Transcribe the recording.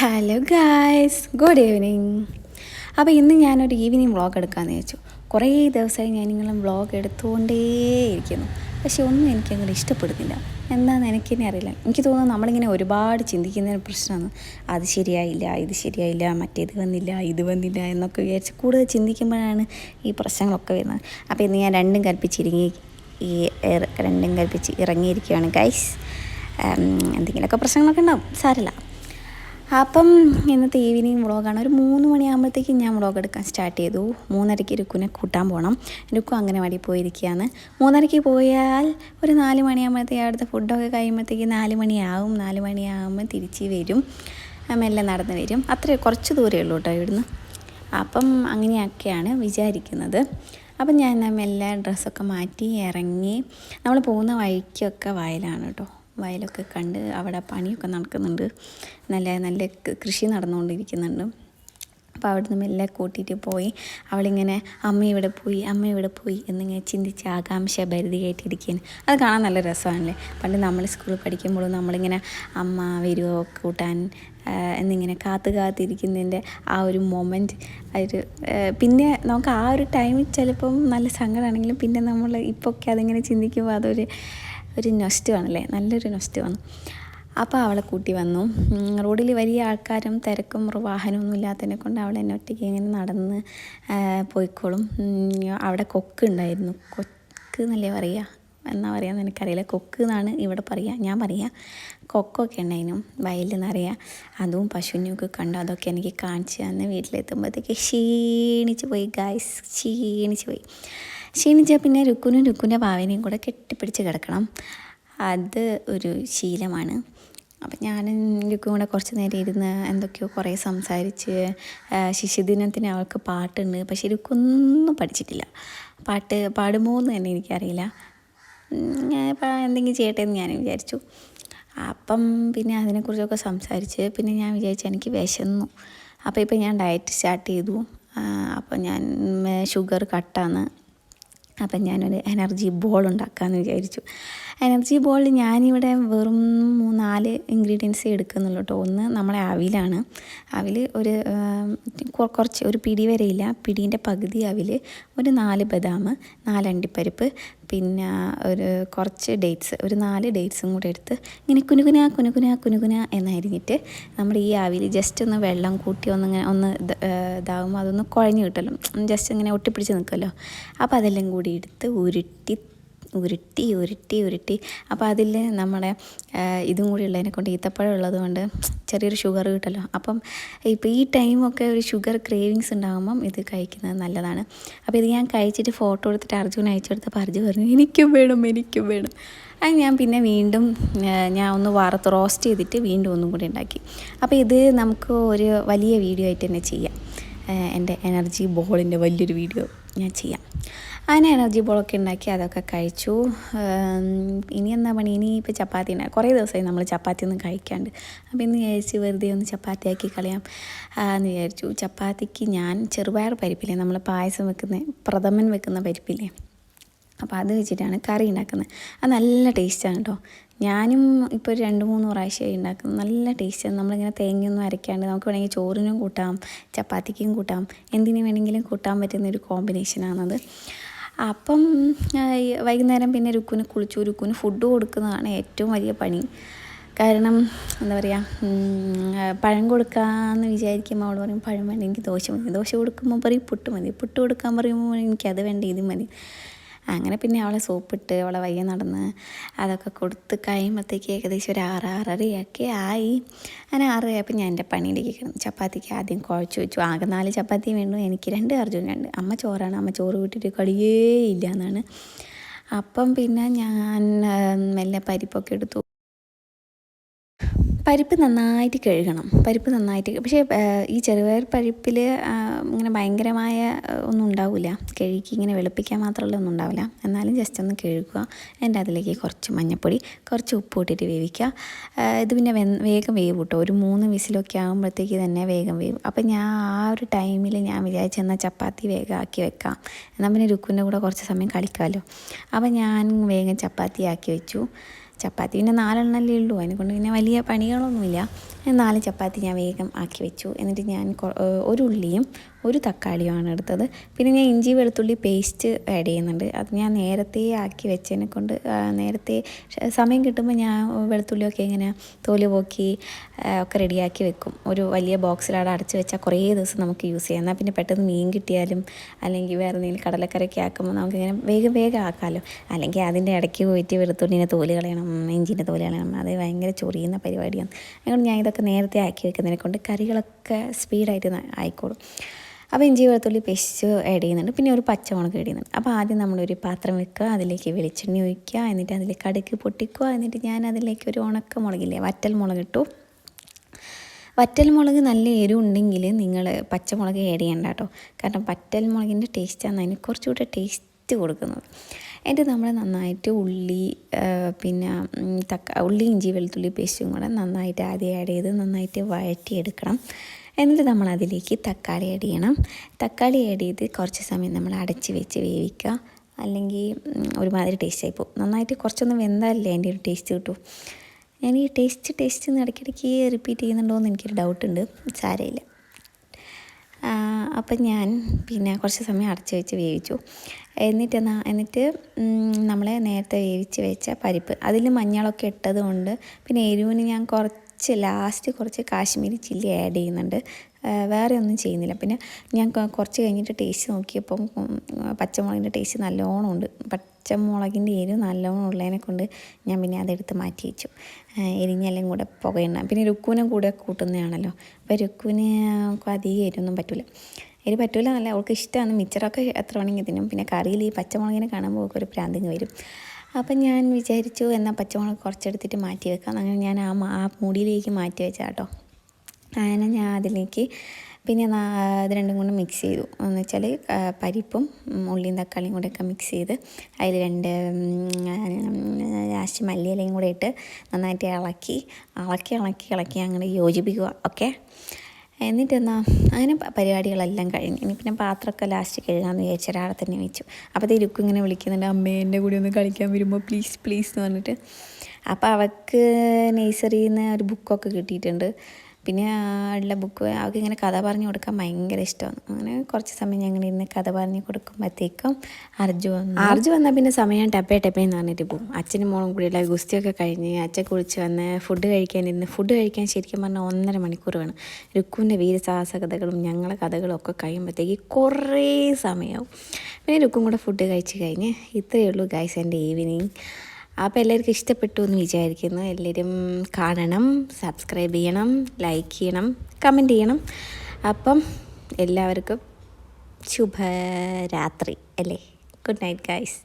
Hello guys good evening അപ്പോൾ ഇന്ന് ഞാനൊരു ഈവനിങ് വ്ളോഗ് എടുക്കാമെന്ന് വിചാരിച്ചു. കുറേ ദിവസമായി ഞാൻ നിങ്ങളും വ്ളോഗ് എടുത്തുകൊണ്ടേയിരിക്കുന്നു പക്ഷേ ഒന്നും എനിക്ക് അങ്ങോട്ട് ഇഷ്ടപ്പെടുന്നില്ല. എന്താണെന്ന് എനിക്ക് തന്നെ അറിയില്ല. എനിക്ക് തോന്നുന്നു നമ്മളിങ്ങനെ ഒരുപാട് ചിന്തിക്കുന്നതിന് പ്രശ്നമാണ്. അത് ശരിയായില്ല ഇത് ശരിയായില്ല മറ്റേത് വന്നില്ല ഇത് വന്നില്ല എന്നൊക്കെ വിചാരിച്ച് കൂടുതൽ ചിന്തിക്കുമ്പോഴാണ് ഈ പ്രശ്നങ്ങളൊക്കെ വരുന്നത്. അപ്പോൾ ഇന്ന് ഞാൻ രണ്ടും കൽപ്പിച്ചിരിങ്ങി ഈ രണ്ടും കൽപ്പിച്ച് ഇറങ്ങിയിരിക്കുകയാണ് ഗൈസ് എന്തെങ്കിലുമൊക്കെ പ്രശ്നങ്ങളൊക്കെ ഉണ്ടാവും. സാരമില്ല. അപ്പം ഇന്നത്തെ ഈവനിങ് വ്ളോഗാണ് ഒരു മൂന്ന് മണിയാകുമ്പോഴത്തേക്കും ഞാൻ വ്ളോഗ് എടുക്കാൻ സ്റ്റാർട്ട് ചെയ്തു. മൂന്നരയ്ക്ക് രുക്കുനെ കൂട്ടാൻ പോകണം രുക്കു അംഗനവാടി പോയിരിക്കുകയാണ് മൂന്നരയ്ക്ക് പോയാൽ ഒരു നാല് മണിയാകുമ്പോഴത്തേക്ക് അവിടുത്തെ ഫുഡൊക്കെ കഴിയുമ്പോഴത്തേക്ക് നാല് മണിയാവും. നാല് മണിയാകുമ്പോൾ തിരിച്ച് വരും. മെല്ലെ നടന്ന് വരും. അത്ര കുറച്ച് ദൂരമേ ഉള്ളൂ കേട്ടോ ഇവിടുന്ന്. അപ്പം അങ്ങനെയൊക്കെയാണ് വിചാരിക്കുന്നത്. അപ്പം ഞാൻ മെല്ലെ ഡ്രസ്സൊക്കെ മാറ്റി ഇറങ്ങി. നമ്മൾ പോകുന്ന വഴിക്കൊക്കെ വയലാണ് കേട്ടോ. വയലൊക്കെ കണ്ട് അവിടെ പണിയൊക്കെ നടക്കുന്നുണ്ട്. നല്ല നല്ല കൃഷി നടന്നുകൊണ്ടിരിക്കുന്നുണ്ട്. അപ്പോൾ അവിടുന്ന് മെല്ലെ കൂട്ടിയിട്ട് പോയി. അവളിങ്ങനെ അമ്മ ഇവിടെ പോയി അമ്മ ഇവിടെ പോയി എന്നിങ്ങനെ ചിന്തിച്ച് ആകാംക്ഷ ഭരിതയായിട്ടിരിക്കുകയാണ് അത് കാണാൻ നല്ല രസമാണല്ലേ? പണ്ട് നമ്മൾ സ്കൂളിൽ പഠിക്കുമ്പോഴും നമ്മളിങ്ങനെ അമ്മ വരുമോ കൂട്ടാൻ? എന്നിങ്ങനെ കാത്ത് കാത്തിരിക്കുന്നതിന്റെ ആ ഒരു മൊമെന്റ് ഒരു പിന്നെ നമുക്ക് ആ ഒരു ടൈമിൽ ചിലപ്പം നല്ല സങ്കടമാണെങ്കിലും പിന്നെ നമ്മൾ ഇപ്പോഴൊക്കെ അതിങ്ങനെ ചിന്തിക്കുമ്പോൾ അതൊരു ഒരു നൊസ്റ്റ് ആണല്ലേ നല്ലൊരു നൊസ്റ്റ് വന്നു. അപ്പോൾ അവളെ കൂട്ടി വന്നു. റോഡിൽ വലിയ ആൾക്കാരും തിരക്കും വാഹനമൊന്നും ഇല്ലാത്തതിനെ കൊണ്ട് അവൾ എന്നെ ഒറ്റയ്ക്ക് ഇങ്ങനെ നടന്ന് പോയിക്കോളും. അവിടെ കൊക്ക് ഉണ്ടായിരുന്നു. കൊക്ക് എന്നല്ലേ പറയുക? എന്നാ പറയുക എനിക്കറിയില്ല കൊക്ക് എന്നാണ് ഇവിടെ പറയുക ഞാൻ പറയുക കൊക്കൊക്കെ ഉണ്ടായിരുന്നു വയലിൽ നിറയുക അതും പശുവിനെയൊക്കെ കണ്ടു അതൊക്കെ എനിക്ക് കാണിച്ച് തന്ന് വീട്ടിലെത്തുമ്പോഴത്തേക്ക് ക്ഷീണിച്ച് പോയി ഗായ്സ് ക്ഷീണിച്ച് പോയി. ക്ഷീണിച്ചാൽ പിന്നെ രുക്കുനും രുക്കുന്റെ ഭാവനയും കൂടെ കെട്ടിപ്പിടിച്ച് കിടക്കണം. അത് ഒരു ശീലമാണ്. അപ്പം ഞാനും ലുക്കും കൂടെ കുറച്ച് നേരം ഇരുന്ന് എന്തൊക്കെയോ കുറേ സംസാരിച്ച് ശിശുദിനത്തിന് അവൾക്ക് പാട്ടുണ്ട്. പക്ഷെ ലുക്കൊന്നും പഠിച്ചിട്ടില്ല. പാട്ട് പാടുമോ എന്ന് തന്നെ എനിക്കറിയില്ല. എന്തെങ്കിലും ചെയ്യട്ടെ എന്ന് ഞാൻ വിചാരിച്ചു. അപ്പം പിന്നെ അതിനെക്കുറിച്ചൊക്കെ സംസാരിച്ച് പിന്നെ ഞാൻ വിചാരിച്ചു എനിക്ക് വിശന്നു. അപ്പോൾ ഇപ്പം ഞാൻ ഡയറ്റ് സ്റ്റാർട്ട് ചെയ്തു. അപ്പോൾ ഞാൻ ഷുഗർ കട്ടാണ് അപ്പം ഞാനൊരു എനർജി ബോൾ ഉണ്ടാക്കാമെന്ന് വിചാരിച്ചു. എനർജി ബോളിൽ ഞാനിവിടെ വെറും മൂന്നാൽ ഇൻഗ്രീഡിയൻസ് എടുക്കുന്നുള്ളൂ കേട്ടോ ഒന്ന് നമ്മളെ അവിലാണ്. അവിൽ ഒരു കുറച്ച് ഒരു പിടി വരെയില്ല പിടീന്റെ പകുതി അവിൽ ഒരു നാല് ബദാം നാല് അണ്ടിപ്പരിപ്പ് പിന്നെ ഒരു കുറച്ച് ഡേറ്റ്സ് ഒരു നാല് ഡേറ്റ്സും കൂടെ എടുത്ത് ഇങ്ങനെ കുനുകുന കുനുകുന കുനുകുന എന്നരിഞ്ഞിട്ട് നമ്മൾ ഈ ആവിയിൽ ജസ്റ്റ് ഒന്ന് വെള്ളം കൂട്ടി ഒന്ന് ഇങ്ങനെ ഒന്ന് ഇത്, ഇതാകുമ്പോൾ അതൊന്ന് കുഴഞ്ഞു കിട്ടുമല്ലോ. ജസ്റ്റ് ഇങ്ങനെ ഒട്ടിപ്പിടിച്ച് നിൽക്കുമല്ലോ. അപ്പോൾ അതെല്ലാം കൂടി എടുത്ത് ഉരുട്ടി ഉരുട്ടി ഉരുട്ടി ഉരുട്ടി. അപ്പോൾ അതിൽ നമ്മുടെ ഇതും കൂടി ഉള്ളതിനെ കൊണ്ട് ഈത്തപ്പഴം ഉള്ളത് കൊണ്ട് ചെറിയൊരു ഷുഗർ കിട്ടല്ലോ. അപ്പം ഇപ്പോൾ ഈ ടൈമൊക്കെ ഒരു ഷുഗർ ക്രേവിങ്സ് ഉണ്ടാകുമ്പം ഇത് കഴിക്കുന്നത് നല്ലതാണ്. അപ്പോൾ ഇത് ഞാൻ കഴിച്ചിട്ട് ഫോട്ടോ എടുത്തിട്ട് അർജുൻ അയച്ചു കൊടുത്തപ്പോൾ അർജുൻ പറഞ്ഞു എനിക്കും വേണം എനിക്കും വേണം. അത് ഞാൻ പിന്നെ വീണ്ടും ഞാൻ ഒന്ന് വറുത്ത് റോസ്റ്റ് ചെയ്തിട്ട് വീണ്ടും ഒന്നും കൂടി ഉണ്ടാക്കി. അപ്പോൾ ഇത് നമുക്ക് ഒരു വലിയ വീഡിയോ ആയിട്ട് തന്നെ ചെയ്യാം. എന്റെ എനർജി ബോളിന്റെ വലിയൊരു വീഡിയോ ഞാൻ ചെയ്യാം. അങ്ങനെ എനർജി ബോളൊക്കെ ഉണ്ടാക്കി അതൊക്കെ കഴിച്ചു. ഇനി എന്താ പണി? ഇനി ഇപ്പോൾ ചപ്പാത്തി ഉണ്ടാകും കുറേ ദിവസമായി നമ്മൾ ചപ്പാത്തി ഒന്നും കഴിക്കാണ്ട്. അപ്പോൾ ഇന്ന് വിചാരിച്ച് വെറുതെ ഒന്ന് ചപ്പാത്തി ആക്കി കളയാം. എന്ന് വിചാരിച്ചു. ചപ്പാത്തിക്ക് ഞാൻ ചെറുപയർ പരിപ്പില്ലേ? നമ്മൾ പായസം വെക്കുന്ന പ്രഥമൻ വെക്കുന്ന പരിപ്പില്ലേ? അപ്പോൾ അത് വെച്ചിട്ടാണ് കറി ഉണ്ടാക്കുന്നത്. അത് നല്ല ടേസ്റ്റാണ് കേട്ടോ. ഞാനും ഇപ്പോൾ ഒരു രണ്ട് മൂന്ന് പ്രാവശ്യമായി ഉണ്ടാക്കുന്നത്. നല്ല ടേസ്റ്റാണ് നമ്മളിങ്ങനെ തേങ്ങയൊന്നും അരയ്ക്കാണ്ട് നമുക്ക് വേണമെങ്കിൽ ചോറിനും കൂട്ടാം ചപ്പാത്തിക്കും കൂട്ടാം എന്തിനു വേണമെങ്കിലും കൂട്ടാൻ പറ്റുന്ന ഒരു കോമ്പിനേഷനാണത് അപ്പം വൈകുന്നേരം പിന്നെ രുക്കുന് കുളിച്ചു. രുക്കുന് ഫുഡ് കൊടുക്കുന്നതാണ് ഏറ്റവും വലിയ പണി. കാരണം എന്താ പറയുക പഴം കൊടുക്കാമെന്ന് വിചാരിക്കുമ്പോൾ അവൾ പറയും പഴം വേണ്ട എനിക്ക് ദോശ മതി. ദോശ കൊടുക്കുമ്പോൾ പറയും പുട്ട് മതി. പുട്ട് കൊടുക്കാൻ പറയുമ്പോൾ എനിക്കത് വേണ്ട ഇത് മതി. അങ്ങനെ പിന്നെ അവളെ സോപ്പിട്ട് അവളെ വയ്യ നടന്ന് അതൊക്കെ കൊടുത്ത് കഴിയുമ്പോഴത്തേക്ക് ഏകദേശം ഒരു ആറ് ആറരയൊക്കെ ആയി. അങ്ങനെ ആറരയായപ്പോൾ ഞാൻ എന്റെ പണിയിലേക്ക് കിടന്നു. ചപ്പാത്തിക്ക് ആദ്യം കുഴച്ച് വെച്ചു. ആകെ നാല് ചപ്പാത്തി വേണ്ടു. എനിക്ക് രണ്ട് അർജുൻ രണ്ട്. അമ്മ ചോറാണ്. അമ്മ ചോറ് വിട്ടിട്ട് കളിയേ ഇല്ല എന്നാണ്. അപ്പം പിന്നെ ഞാൻ മെല്ലെ പരിപ്പൊക്കെ എടുത്തു. പരിപ്പ് നന്നായിട്ട് കഴുകണം. പരിപ്പ് നന്നായിട്ട് പക്ഷേ ഈ ചെറുപയർ പരിപ്പിൽ ഇങ്ങനെ ഭയങ്കരമായ ഒന്നും ഉണ്ടാവില്ല കഴുകി ഇങ്ങനെ വെളുപ്പിക്കാൻ മാത്രമല്ല ഒന്നും ഉണ്ടാവില്ല. എന്നാലും ജസ്റ്റ് ഒന്ന് കഴുകുക. എന്റെ അതിലേക്ക് കുറച്ച് മഞ്ഞൾപ്പൊടി കുറച്ച് ഉപ്പ് ഇട്ടിട്ട് വേവിക്കുക. ഇത് പിന്നെ വേഗം വേവ് കിട്ടും ഒരു മൂന്ന് വിസിലൊക്കെ ആകുമ്പോഴത്തേക്ക് തന്നെ വേഗം വേവും. അപ്പം ഞാൻ ആ ഒരു ടൈമിൽ ഞാൻ വിചാരിച്ചു എന്നാൽ ചപ്പാത്തി വേഗം ആക്കി വെക്കാം. എന്നാൽ പിന്നെ രുക്കുവിന്റെ കൂടെ കുറച്ച് സമയം കളിക്കാമല്ലോ. അപ്പം ഞാൻ വേഗം ചപ്പാത്തി ആക്കി വെച്ചു. ചപ്പാത്തി പിന്നെ നാലെണ്ണല്ലേ ഉള്ളൂ. അതിനെ കൊണ്ട് പിന്നെ വലിയ പണികളൊന്നുമില്ല. നാല് ചപ്പാത്തി ഞാൻ വേഗം ആക്കി വെച്ചു. എന്നിട്ട് ഞാൻ ഒരു ഉള്ളിയും ഒരു തക്കാളിയുമാണ് എടുത്തത്. പിന്നെ ഞാൻ ഇഞ്ചി വെളുത്തുള്ളി പേസ്റ്റ് ആഡ് ചെയ്യുന്നുണ്ട്. അത് ഞാൻ നേരത്തെ ആക്കി വെച്ചതിനെ കൊണ്ട് നേരത്തെ സമയം കിട്ടുമ്പോൾ ഞാൻ വെളുത്തുള്ളിയൊക്കെ ഇങ്ങനെ തോൽ പോക്കി ഒക്കെ റെഡിയാക്കി വെക്കും. ഒരു വലിയ ബോക്സിലവിടെ അടച്ച് വെച്ചാൽ കുറേ ദിവസം നമുക്ക് യൂസ് ചെയ്യാം. എന്നാൽ പിന്നെ പെട്ടെന്ന് മീൻ കിട്ടിയാലും അല്ലെങ്കിൽ വേറെ എന്തെങ്കിലും കടലക്കറിയൊക്കെ ആക്കുമ്പോൾ നമുക്കിങ്ങനെ വേഗം വേഗം ആക്കാമല്ലോ അല്ലെങ്കിൽ അതിന്റെ ഇടയ്ക്ക് പോയിട്ട് വെളുത്തുള്ളിനെ തോൽ കളയണം ഇഞ്ചിന്റെ തോൽ കളയണം. അത് ഭയങ്കര ചൊറിയുന്ന പരിപാടിയാണ്. അതുകൊണ്ട് ഞാൻ ഇതൊക്കെ നേരത്തെ ആക്കി വെക്കുന്നതിനെ കൊണ്ട് കറികളൊക്കെ സ്പീഡായിട്ട് ആയിക്കോളും. അപ്പോൾ ഇഞ്ചി വെളുത്തുള്ളി പേസ്റ്റ് ആഡ് ചെയ്യുന്നുണ്ട്. പിന്നെ ഒരു പച്ചമുളക് ആഡ് ചെയ്യുന്നുണ്ട്. അപ്പോൾ ആദ്യം നമ്മളൊരു പാത്രം വെക്കുക അതിലേക്ക് വെളിച്ചെണ്ണ ഒഴിക്കുക എന്നിട്ട് അതിൽ കടുക്ക് പൊട്ടിക്കുക എന്നിട്ട് ഞാൻ അതിലേക്ക് ഒരു ഉണക്ക മുളകില്ലേ വറ്റൽ മുളക് ഇട്ടു. വറ്റൽ മുളക് നല്ല എരിവുണ്ടെങ്കിൽ നിങ്ങൾ പച്ചമുളക് ആഡ് ചെയ്യണ്ട കേട്ടോ. കാരണം വറ്റൽ മുളകിന്റെ ടേസ്റ്റാണ് അതിന് കുറച്ചുകൂടെ ടേസ്റ്റ് കൊടുക്കുന്നത്. എന്നിട്ട് നമ്മൾ നന്നായിട്ട് ഉള്ളി പിന്നെ തക്ക ഉള്ളി ഇഞ്ചി വെളുത്തുള്ളി പേസ്റ്റും കൂടെ നന്നായിട്ട് ആദ്യം ആഡ് ചെയ്ത് നന്നായിട്ട് വഴറ്റിയെടുക്കണം. എന്നിട്ട് നമ്മൾ അതിലേക്ക് തക്കാളി ആഡ് ചെയ്യണം. തക്കാളി ആഡ് ചെയ്ത് കുറച്ച് സമയം നമ്മൾ അടച്ച് വെച്ച് വേവിക്കുക. അല്ലെങ്കിൽ ഒരുമാതിരി ടേസ്റ്റ് ആയി പോകും. നന്നായിട്ട് കുറച്ചൊന്ന് വെന്താലല്ലേ അതിന്റെ ഒരു ടേസ്റ്റ് കിട്ടും. ഞാൻ ഈ ടേസ്റ്റ് ടേസ്റ്റ് എന്ന് ഇടയ്ക്കിടയ്ക്ക് റിപ്പീറ്റ് ചെയ്യുന്നുണ്ടോ എന്ന് എനിക്കൊരു ഡൗട്ടുണ്ട് സാരമില്ല. അപ്പം ഞാൻ പിന്നെ കുറച്ച് സമയം അടച്ച് വെച്ച് വേവിച്ചു. എന്നിട്ട് എന്നാ എന്നിട്ട് നമ്മൾ നേരത്തെ വേവിച്ച് വെച്ച പരിപ്പ്. അതിൽ മഞ്ഞളൊക്കെ ഇട്ടത് കൊണ്ട് പിന്നെ എരിവിന് ഞാൻ കുറച്ച് ലാസ്റ്റ് കുറച്ച് കാശ്മീരി ചില്ലി ആഡ് ചെയ്യുന്നുണ്ട്. വേറെ ഒന്നും ചെയ്യുന്നില്ല. പിന്നെ ഞാൻ കുറച്ച് കഴിഞ്ഞിട്ട് ടേസ്റ്റ് നോക്കിയപ്പം പച്ചമുളകിന്റെ ടേസ്റ്റ് നല്ലോണം ഉണ്ട്. പച്ചമുളകിന്റെ എരിവ് നല്ലോണം ഉള്ളതിനെ കൊണ്ട് ഞാൻ പിന്നെ അതെടുത്ത് മാറ്റി വെച്ചു. എരിഞ്ഞെല്ലാം കൂടെ പുകയുണ്ടാകും പിന്നെ രുക്കുവിനും കൂടെ കൂട്ടുന്നതാണല്ലോ. അപ്പോൾ രുക്കുവിന് അധികം എരിവൊന്നും പറ്റില്ല എരി പറ്റില്ല എന്നല്ല അവൾക്ക് ഇഷ്ടമാണ്. മിച്ചറൊക്കെ എത്ര വേണമെങ്കിൽ തിന്നും. പിന്നെ കറിയിൽ ഈ പച്ചമുളകിനെ കാണുമ്പോൾ ഒരു പ്രാന്തിങ് വരും. അപ്പം ഞാൻ വിചാരിച്ചു എന്നാൽ പച്ചമുളക് കുറച്ചെടുത്തിട്ട് മാറ്റി വെക്കാം. അങ്ങനെ ഞാൻ ആ ആ മൂടിയിലേക്ക് മാറ്റി വെച്ചാൽ കേട്ടോ അങ്ങനെ ഞാൻ അതിലേക്ക് പിന്നെ ഇത് രണ്ടും കൂടെ മിക്സ് ചെയ്തു. എന്ന് വെച്ചാൽ പരിപ്പും ഉള്ളിയും തക്കാളിയും കൂടെയൊക്കെ മിക്സ് ചെയ്ത് അതിൽ രണ്ട് ലാസ്റ്റ് മല്ലിയിലയും കൂടെ ഇട്ട് നന്നായിട്ട് ഇളക്കി ഇളക്കി ഇളക്കി ഇളക്കി അങ്ങനെ യോജിപ്പിക്കുക. ഓക്കെ? എന്നിട്ട് എന്നാ അങ്ങനെ പരിപാടികളെല്ലാം കഴിഞ്ഞു. ഇനി പിന്നെ പാത്രമൊക്കെ ലാസ്റ്റ് കഴുകാമെന്ന് വിചാരിച്ച ഒരാളെ തന്നെ വെച്ചു. അപ്പോൾ രുക്കും ഇങ്ങനെ വിളിക്കുന്നുണ്ട്. അമ്മേ എന്റെ കൂടെ ഒന്ന് കളിക്കാൻ വരുമ്പോൾ പ്ലീസ് പ്ലീസ് എന്ന് പറഞ്ഞിട്ട്. അപ്പോൾ അവൾക്ക് നേഴ്സറിയിൽ നിന്ന് ഒരു ബുക്കൊക്കെ കിട്ടിയിട്ടുണ്ട്. പിന്നെ ഉള്ള ബുക്ക് അവൾക്ക് ഇങ്ങനെ കഥ പറഞ്ഞു കൊടുക്കാൻ ഭയങ്കര ഇഷ്ടമാണ്. അങ്ങനെ കുറച്ച് സമയം ഞങ്ങൾ ഇരുന്ന് കഥ പറഞ്ഞു കൊടുക്കുമ്പോഴത്തേക്കും അർജു വന്നു. അർജു വന്നാൽ പിന്നെ സമയം ടപ്പേ ടപ്പേ എന്ന് പറഞ്ഞിട്ട് പോകും. അച്ഛനും മോളും കൂടിയുള്ള ഗുസ്തിയൊക്കെ കഴിഞ്ഞ് അച്ഛൻ കുളിച്ച് വന്ന് ഫുഡ് കഴിക്കാൻ കഴിക്കാനിരുന്ന് ഫുഡ് കഴിക്കാൻ ശരിക്കും പറഞ്ഞാൽ ഒന്നര മണിക്കൂർ വേണം. രുക്കുവിന്റെ വീരസാഹസ കഥകളും ഞങ്ങളെ കഥകളും ഒക്കെ കഴിയുമ്പോഴത്തേക്ക് കുറേ സമയമാവും പിന്നെ രുക്കും കൂടെ ഫുഡ് കഴിച്ച് കഴിഞ്ഞ് ഇത്രയേ ഉള്ളൂ ഗൈസ് എന്റെ ഈവനിങ് അപ്പോൾ എല്ലാവർക്കും ഇഷ്ടപ്പെട്ടു എന്ന് വിചാരിക്കുന്നു. എല്ലാവരും കാണണം സബ്സ്ക്രൈബ് ചെയ്യണം ലൈക്ക് ചെയ്യണം കമന്റ് ചെയ്യണം. അപ്പം എല്ലാവർക്കും ശുഭരാത്രി അല്ലേ? Good night guys